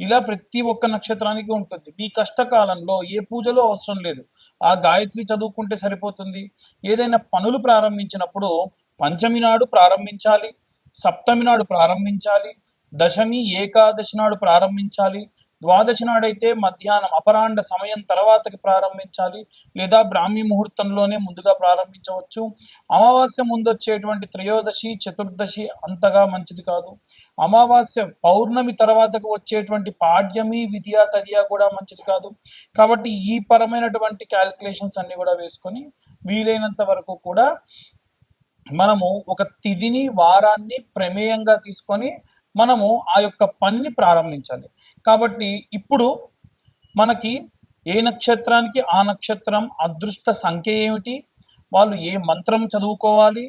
ఇలా ప్రతి ఒక్క నక్షత్రానికి ఉంటుంది. మీ కష్టకాలంలో ఏ పూజలో అవసరం లేదు. ఆ గాయత్రి చదువుకుంటే సరిపోతుంది. ఏదైనా పనులు ప్రారంభించినప్పుడు పంచమి నాడు ప్రారంభించాలి సప్తమి నాడు ప్రారంభించాలి దశమి ఏకాదశి నాడు ప్రారంభించాలి ద్వాదశి నాడైతే మధ్యాహ్నం అపరాండ సమయం తర్వాతకి ప్రారంభించాలి లేదా బ్రాహ్మీ ముహూర్తంలోనే ముందుగా ప్రారంభించవచ్చు. అమావాస్య ముందు వచ్చేటువంటి త్రయోదశి చతుర్దశి అంతగా మంచిది కాదు. అమావాస్య పౌర్ణమి తర్వాతకు వచ్చేటువంటి పాడ్యమి విద్యా తదియా కూడా మంచిది కాదు. కాబట్టి ఈ పరమైనటువంటి క్యాలిక్యులేషన్స్ అన్ని కూడా వేసుకొని వీలైనంత వరకు కూడా మనము ఒక తిథిని వారాన్ని ప్రమేయంగా తీసుకొని మనము ఆ యొక్క పనిని ప్రారంభించాలి. కాబట్టి ఇప్పుడు మనకి ఏ నక్షత్రానికి ఆ నక్షత్రం అదృష్ట సంఖ్య ఏమిటి? వాళ్ళు ఏ మంత్రం చదువుకోవాలి?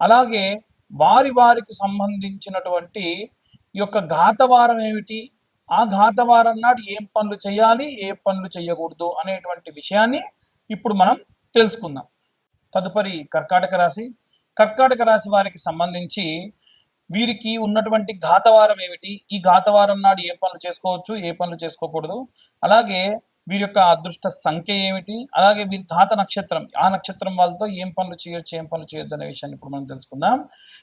అలాగే వారి వారికి సంబంధించినటువంటి యొక్క ఘాతవారం ఏమిటి? ఆ ఘాతవారం నాడు ఏం పనులు చేయాలి? ఏ పనులు చేయకూడదు అనేటువంటి విషయాన్ని ఇప్పుడు మనం తెలుసుకుందాం. తదుపరి కర్కాటక రాశి. కర్కాటక రాశి వారికి సంబంధించి వీరికి ఉన్నటువంటి ఘాతవారం ఏమిటి? ఈ ఘాతవారం నాడు ఏ పనులు చేసుకోవచ్చు? ఏ పనులు చేసుకోకూడదు? అలాగే వీరి యొక్క అదృష్ట సంఖ్య ఏమిటి? అలాగే వీరి ఘాత నక్షత్రం ఆ నక్షత్రం వాళ్ళతో ఏం పనులు చేయొచ్చు ఏం పనులు చేయొద్దు అనే విషయాన్ని ఇప్పుడు మనం తెలుసుకుందాం.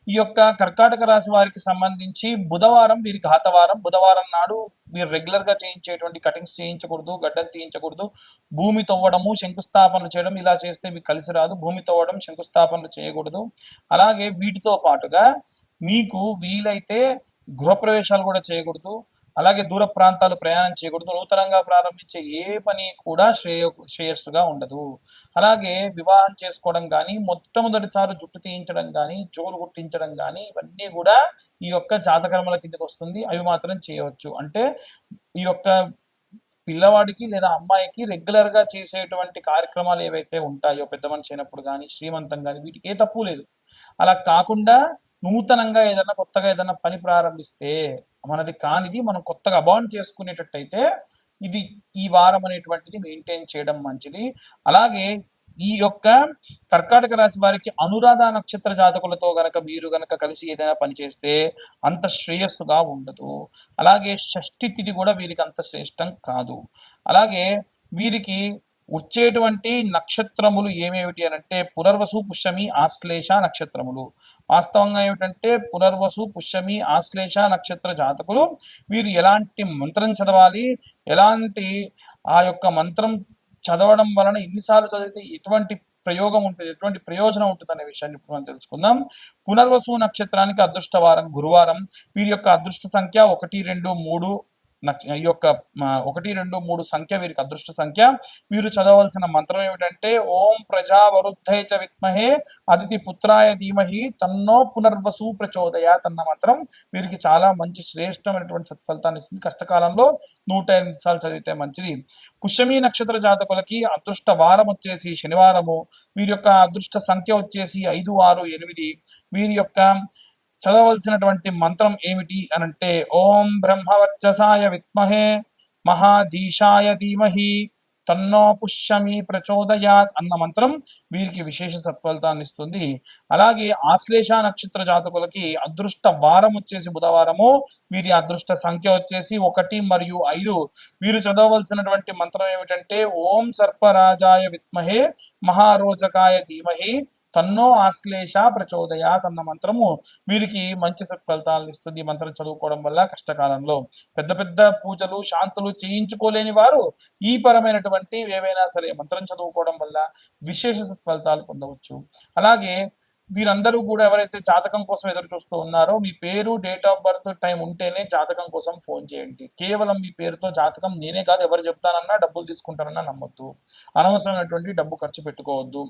ఈ యొక్క కర్కాటక రాశి వారికి సంబంధించి బుధవారం వీరి ఘాతవారం. బుధవారం నాడు మీరు రెగ్యులర్గా చేయించేటువంటి కటింగ్స్ చేయించకూడదు గడ్డలు తీయించకూడదు. భూమి తవ్వడము శంకుస్థాపనలు చేయడం ఇలా చేస్తే మీకు కలిసి రాదు. భూమి తవ్వడం శంకుస్థాపనలు చేయకూడదు. అలాగే వీటితో పాటుగా మీకు వీలైతే గృహప్రవేశాలు కూడా చేయకూడదు. అలాగే దూర ప్రాంతాలు ప్రయాణం చేయకూడదు. నూతనంగా ప్రారంభించే ఏ పని కూడా శ్రేయ శ్రేయస్సుగా ఉండదు. అలాగే వివాహం చేసుకోవడం కానీ మొట్టమొదటిసారి జుట్టు తీయించడం కానీ జోలు కుట్టించడం కానీ ఇవన్నీ కూడా ఈ యొక్క జాతకర్మల కిందకి వస్తుంది. అవి మాత్రం చేయవచ్చు. అంటే ఈ యొక్క పిల్లవాడికి లేదా అమ్మాయికి రెగ్యులర్గా చేసేటువంటి కార్యక్రమాలు ఏవైతే ఉంటాయో పెద్ద మనిషి అయినప్పుడు కానీ శ్రీమంతం కానీ వీటికి ఏ తప్పు లేదు. అలా కాకుండా నూతనంగా ఏదైనా కొత్తగా ఏదైనా పని ప్రారంభిస్తే మనది కానిది మనం కొత్తగా అబాండ్ చేసుకునేటట్టయితే ఇది ఈ వారం అనేటువంటిది మెయింటైన్ చేయడం మంచిది. అలాగే ఈ యొక్క కర్కాటక రాశి వారికి అనురాధ నక్షత్ర జాతకులతో గనక మీరు గనక కలిసి ఏదైనా పని చేస్తే అంత శ్రేయస్సుగా ఉండదు. అలాగే షష్ఠి తిథి కూడా వీరికి అంత శ్రేష్టం కాదు. అలాగే వీరికి వచ్చేటువంటి నక్షత్రములు ఏమేమిటి అని అంటే పునర్వసు పుష్యమి ఆశ్లేష నక్షత్రములు. వాస్తవంగా ఏమిటంటే పునర్వసు పుష్యమి ఆశ్లేష నక్షత్ర జాతకులు వీరు ఎలాంటి మంత్రం చదవాలి ఎలాంటి ఆ యొక్క మంత్రం చదవడం వలన ఎన్నిసార్లు చదివితే ఎటువంటి ప్రయోగం ఉంటుంది ఎటువంటి ప్రయోజనం ఉంటుంది అనే విషయాన్ని ఇప్పుడు మనం తెలుసుకుందాం. పునర్వసు నక్షత్రానికి అదృష్టవారం గురువారం. వీరి యొక్క అదృష్ట సంఖ్య ఒకటి రెండు మూడు ఈ యొక్క ఒకటి రెండు మూడు సంఖ్య వీరికి అదృష్ట సంఖ్య. వీరు చదవలసిన మంత్రం ఏమిటంటే ఓం ప్రజా వరుద్ధై చ విత్మహే అతిథి పుత్రాయ ధీమహి తన్నో పునర్వసు ప్రచోదయాత్ అన్న మంత్రం వీరికి చాలా మంచి శ్రేష్టమైనటువంటి సత్ఫలితాన్ని ఇస్తుంది. కష్టకాలంలో నూట ఎనిమిది సార్లు చదివితే మంచిది. పుష్యమి నక్షత్ర జాతకులకి అదృష్ట వారం వచ్చేసి శనివారము. వీరి యొక్క అదృష్ట సంఖ్య వచ్చేసి ఐదు ఆరు ఎనిమిది. వీరి యొక్క చదవలసినటువంటి మంత్రం ఏమిటి అనంటే ఓం బ్రహ్మవర్చసాయ విత్మహే మహాధీశాయ ధీమహి తన్నో పుష్యమి ప్రచోదయాత్ అన్న మంత్రం వీరికి విశేష సత్ఫలితాన్ని ఇస్తుంది. అలాగే ఆశ్లేష నక్షత్ర జాతకులకి అదృష్ట వారం వచ్చేసి బుధవారము వీరి అదృష్ట సంఖ్య వచ్చేసి ఒకటి మరియు ఐదు. వీరు చదవవలసినటువంటి మంత్రం ఏమిటంటే ఓం సర్పరాజాయ విత్మహే మహారోజకాయ ధీమహి తన్నో ఆశ్లేష ప్రచోదయాత్ అన్న మంత్రము. వీరికి మంచి సత్ఫలితాలను ఇస్తుంది మంత్రం చదువుకోవడం వల్ల కష్టకాలంలో. పెద్ద పెద్ద పూజలు శాంతులు చేయించుకోలేని వారు ఈ పరమైనటువంటి ఏవైనా సరే మంత్రం చదువుకోవడం వల్ల విశేష సత్ఫలితాలు పొందవచ్చు. అలాగే వీరందరూ కూడా ఎవరైతే జాతకం కోసం ఎదురు చూస్తూ ఉన్నారో మీ పేరు డేట్ ఆఫ్ బర్త్ టైం ఉంటేనే జాతకం కోసం ఫోన్ చేయండి. కేవలం మీ పేరుతో జాతకం నేనే కాదు ఎవరు చెప్తానన్నా డబ్బులు తీసుకుంటారన్నా నమ్మొద్దు. అనవసరమైనటువంటి డబ్బు ఖర్చు పెట్టుకోవద్దు.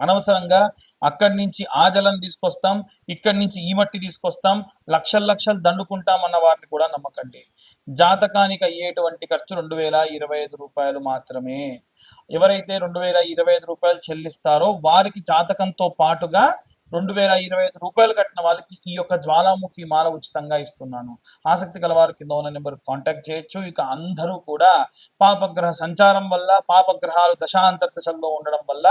అనవసరంగా అక్కడి నుంచి ఆ జలం తీసుకొస్తాం ఇక్కడి నుంచి ఈ మట్టి తీసుకొస్తాం లక్షలు లక్షలు దండుకుంటాం అన్న వారిని కూడా నమ్మకండి. జాతకానికి అయ్యేటువంటి ఖర్చు రెండు వేల ఇరవై ఐదు రూపాయలు మాత్రమే. ఎవరైతే రెండు వేల ఇరవై ఐదు రూపాయలు చెల్లిస్తారో వారికి జాతకంతో పాటుగా రెండు వేల ఇరవై ఐదు రూపాయలు కట్టిన వాళ్ళకి ఈ యొక్క జ్వాలాముఖి మాల ఉచితంగా ఇస్తున్నాను. ఆసక్తి గల వారు కింద ఉన్న నెంబర్ కాంటాక్ట్ చేయొచ్చు. ఇక అందరూ కూడా పాపగ్రహ సంచారం వల్ల పాపగ్రహాలు దశాంతర దశల్లో ఉండడం వల్ల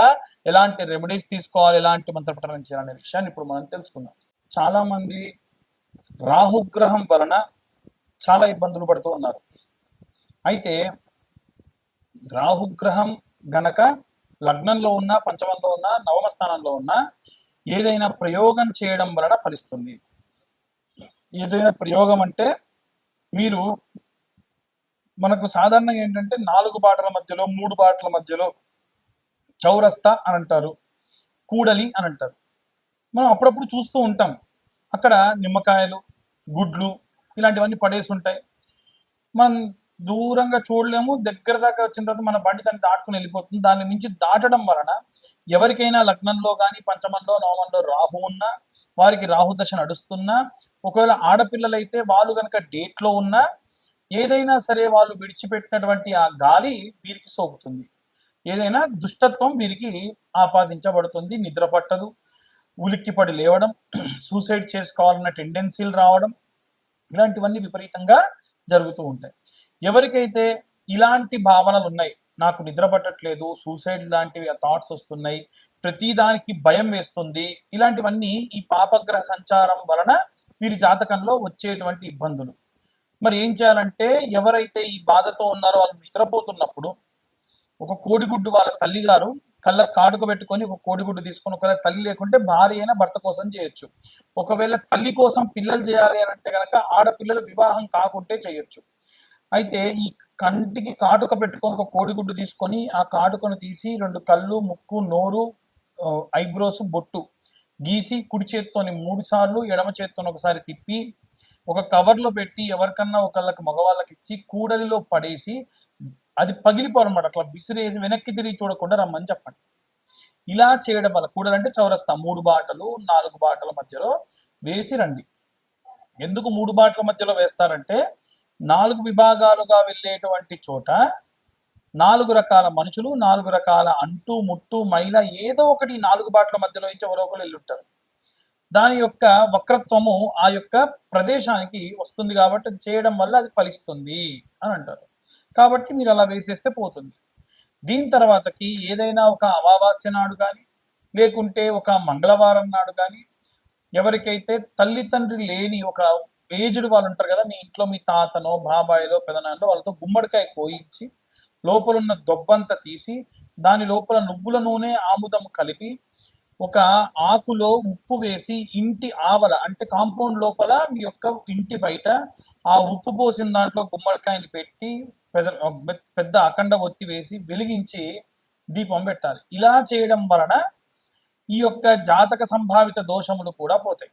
ఎలాంటి రెమెడీస్ తీసుకోవాలి ఎలాంటి మంత్రపఠనం చేయాలనే విషయాన్ని ఇప్పుడు మనం తెలుసుకుందాం. చాలా మంది రాహుగ్రహం వలన చాలా ఇబ్బందులు పడుతూ ఉన్నారు. అయితే రాహుగ్రహం గనక లగ్నంలో ఉన్న పంచమంలో ఉన్న నవమ స్థానంలో ఉన్న ఏదైనా ప్రయోగం చేయడం వలన ఫలిస్తుంది. ఏదైనా ప్రయోగం అంటే మీరు మనకు సాధారణంగా ఏంటంటే నాలుగు బాటల మధ్యలో మూడు బాటల మధ్యలో చౌరస్తా అని అంటారు కూడలి అని అంటారు. మనం అప్పుడప్పుడు చూస్తూ ఉంటాం. అక్కడ నిమ్మకాయలు గుడ్లు ఇలాంటివన్నీ పడేసి ఉంటాయి. మనం దూరంగా చూడలేము దగ్గర దాకా వచ్చిన తర్వాత మన బండి దాన్ని దాటుకుని వెళ్ళిపోతుంది. దాన్ని మించి దాటడం వలన ఎవరికైనా లగ్నంలో కానీ పంచమంలో నవమంలో రాహు ఉన్నా వారికి రాహు దశ నడుస్తున్నా ఒకవేళ ఆడపిల్లలైతే వాళ్ళు కనుక డేట్లో ఉన్నా ఏదైనా సరే వాళ్ళు విడిచిపెట్టినటువంటి ఆ గాలి వీరికి సోకుతుంది. ఏదైనా దుష్టత్వం వీరికి ఆపాదించబడుతుంది నిద్ర పట్టదు ఉలిక్కిపడి లేవడం సూసైడ్ చేసుకోవాలన్న టెండెన్సీలు రావడం ఇలాంటివన్నీ విపరీతంగా జరుగుతూ ఉంటాయి. ఎవరికైతే ఇలాంటి భావనలు ఉన్నాయి నాకు నిద్ర పట్టట్లేదు సూసైడ్ లాంటివి థాట్స్ వస్తున్నాయి ప్రతిదానికి భయం వేస్తుంది. ఇలాంటివన్నీ ఈ పాపగ్రహ సంచారం వలన వీరి జాతకంలో వచ్చేటువంటి ఇబ్బందులు. మరి ఏం చేయాలంటే ఎవరైతే ఈ బాధతో ఉన్నారో వాళ్ళు నిద్రపోతున్నప్పుడు ఒక కోడిగుడ్డు వాళ్ళ తల్లి గారు కళ్ళ కాటుక పెట్టుకొని ఒక కోడిగుడ్డు తీసుకొని ఒకవేళ తల్లి లేకుంటే భార్య అయినా భర్త కోసం చేయొచ్చు. ఒకవేళ తల్లి కోసం పిల్లలు చేయాలి అని అంటే కనుక ఆడపిల్లలు వివాహం కాకుంటే చేయొచ్చు. అయితే ఈ కంటికి కాటుక పెట్టుకొని ఒక కోడిగుడ్డు తీసుకొని ఆ కాటుకను తీసి రెండు కళ్ళు ముక్కు నోరు ఐబ్రోస్ బొట్టు గీసి కుడి చేత్తోని మూడు సార్లు ఎడమ చేత్తోని ఒకసారి తిప్పి ఒక కవర్లో పెట్టి ఎవరికన్నా ఒకళ్ళకి మగవాళ్ళకి ఇచ్చి కూడలిలో పడేసి అది పగిలిపోరమాట అట్లా విసిరేసి వెనక్కి తిరిగి చూడకుండా రమ్మని చెప్పండి. ఇలా చేయడం వల్ల కూడలంటే చౌరస్తా. మూడు బాటలు నాలుగు బాటల మధ్యలో వేసి రండి. ఎందుకు మూడు బాటల మధ్యలో వేస్తారంటే నాలుగు విభాగాలుగా వెళ్ళేటువంటి చోట నాలుగు రకాల మనుషులు నాలుగు రకాల అంటు ముట్టు మైల ఏదో ఒకటి నాలుగు బాట్ల మధ్యలో నుంచి ఒకరొకరు వెళ్ళుంటారు. దాని యొక్క వక్రత్వము ఆ యొక్క ప్రదేశానికి వస్తుంది కాబట్టి అది చేయడం వల్ల అది ఫలిస్తుంది అని అంటారు. కాబట్టి మీరు అలా వేసేస్తే పోతుంది. దీని తర్వాతకి ఏదైనా ఒక అమావాస్య నాడు కానీ లేకుంటే ఒక మంగళవారం నాడు కానీ ఎవరికైతే తల్లి తండ్రి లేని ఒక ఏజ్డ్ వాళ్ళు ఉంటారు కదా మీ ఇంట్లో మీ తాతనో బాబాయిలో పెదనాన్నో వాళ్ళతో గుమ్మడికాయ కోయించి లోపల ఉన్న దొబ్బంతా తీసి దాని లోపల నువ్వుల నూనె ఆముదం కలిపి ఒక ఆకులో ఉప్పు వేసి ఇంటి ఆవల అంటే కాంపౌండ్ లోపల మీ యొక్క ఇంటి బయట ఆ ఉప్పు పోసిన దాంట్లో గుమ్మడికాయని పెట్టి పెద్ద పెద్ద అఖండ ఒత్తి వేసి వెలిగించి దీపం పెట్టాలి. ఇలా చేయడం వలన ఈ యొక్క జాతక సంభావిత దోషములు కూడా పోతాయి.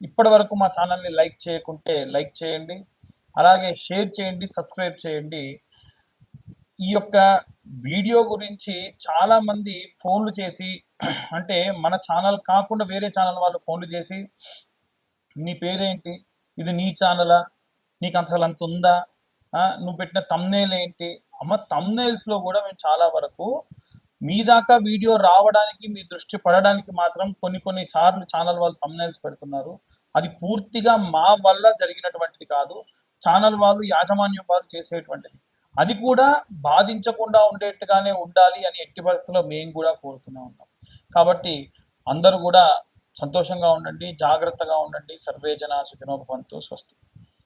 ఇప్పటి వరకు మా ఛానల్ని లైక్ చేయకుంటే లైక్ చేయండి. అలాగే షేర్ చేయండి సబ్స్క్రైబ్ చేయండి. ఈ యొక్క వీడియో గురించి చాలామంది ఫోన్లు చేసి అంటే మన ఛానల్ కాకుండా వేరే ఛానల్ వాళ్ళు ఫోన్లు చేసి నీ పేరేంటి? ఇది నీ ఛానలా? నీకు అసలు అంత ఉందా? నువ్వు పెట్టిన తమ్నేల్ ఏంటి? అమ్మ తమ్నేల్స్లో కూడా మేము చాలా వరకు మీ దాకా వీడియో రావడానికి మీ దృష్టి పడడానికి మాత్రం కొన్ని కొన్ని సార్లు ఛానల్ వాళ్ళు తమ్నైల్స్ పెడుతున్నారు. అది పూర్తిగా మా వల్ల జరిగినటువంటిది కాదు. ఛానల్ వాళ్ళు యాజమాన్యం వాళ్ళు చేసేటువంటిది. అది కూడా బాధించకుండా ఉండేట్టుగానే ఉండాలి అని ఎట్టి పరిస్థితుల్లో మేము కూడా కోరుతూనే ఉన్నాం. కాబట్టి అందరూ కూడా సంతోషంగా ఉండండి జాగ్రత్తగా ఉండండి. సర్వే జన సుఖినోపంతు స్వస్తి.